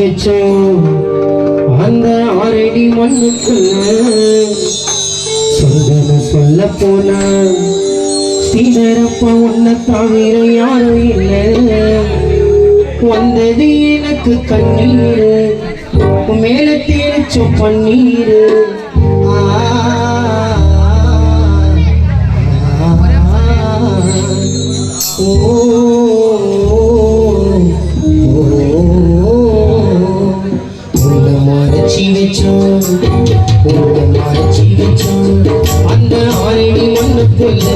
வச்சோம் அந்த ஆரடி மண்ணுக்குள்ள சொல்லுன்னு சொல்ல போனா. சீதரப்ப உன்னை தவிர யாரும் இல்லை. வந்தது எனக்கு கண்ணீர். மேல தேர்ச்சோ பன்னீர். மறைச்சி வச்சோம். மறைச்சி வச்சோம். அந்த ஆரணி மண்ணுக்குள்ள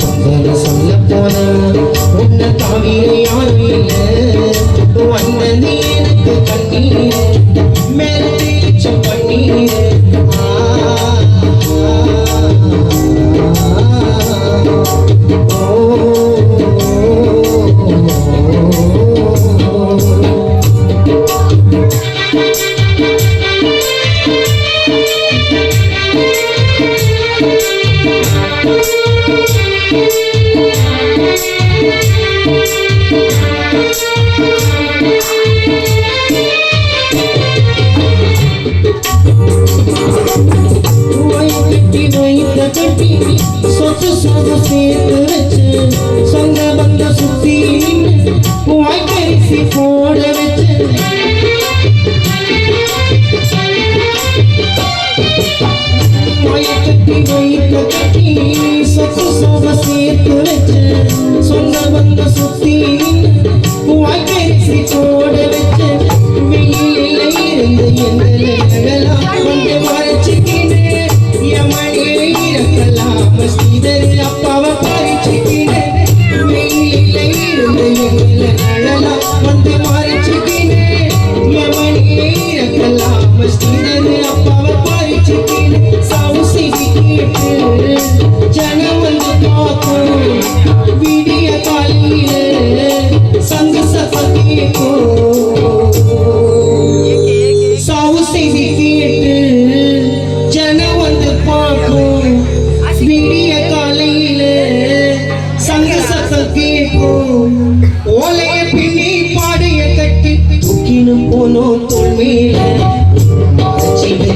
சொந்தன சொல்ல போன உன்னை தவிர யாரும் இல்லை. வந்தது எனக்கு கண்ணீர் மேல தேய்ச்ச பன்னீர் கட்டி வாய்க்கரிசி வச்சு. கட்டி சொத்து சேர்த்து வச்சு. சொந்த வந்த சுத்தி.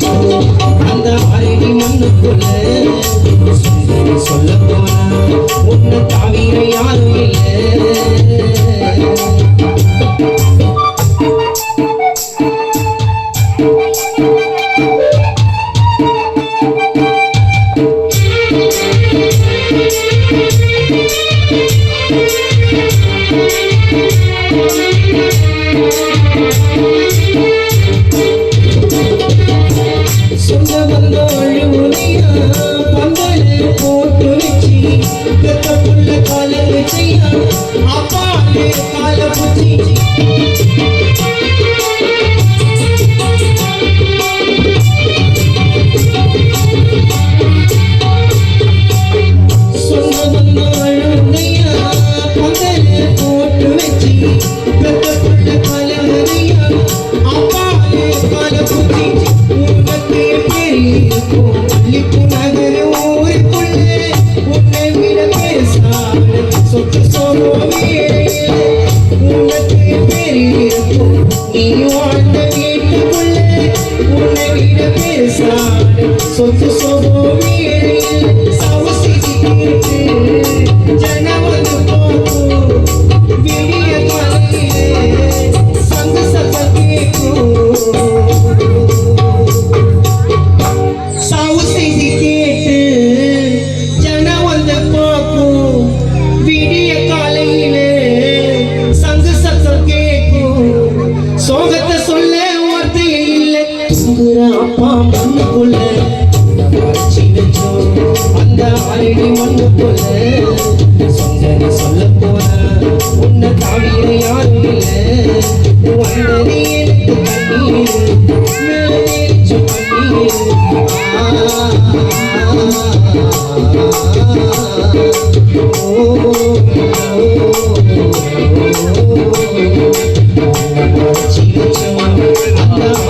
போனோம் அந்த அரடி மண்ணுக்குள்ள. சொல்ல போனா உன்னை தவிர யாரும் இல்லை. வந்தோழி வந்த அரடி மண்ணுக்குள்ள சொந்தனை சொல்ல போன உன்னை தவிர யாரும் இல்லை வந்தது எனக்கு கண்ணீர் மேலே ஏறிச்சு பன்னீர் ஸ்ரீதரப்பா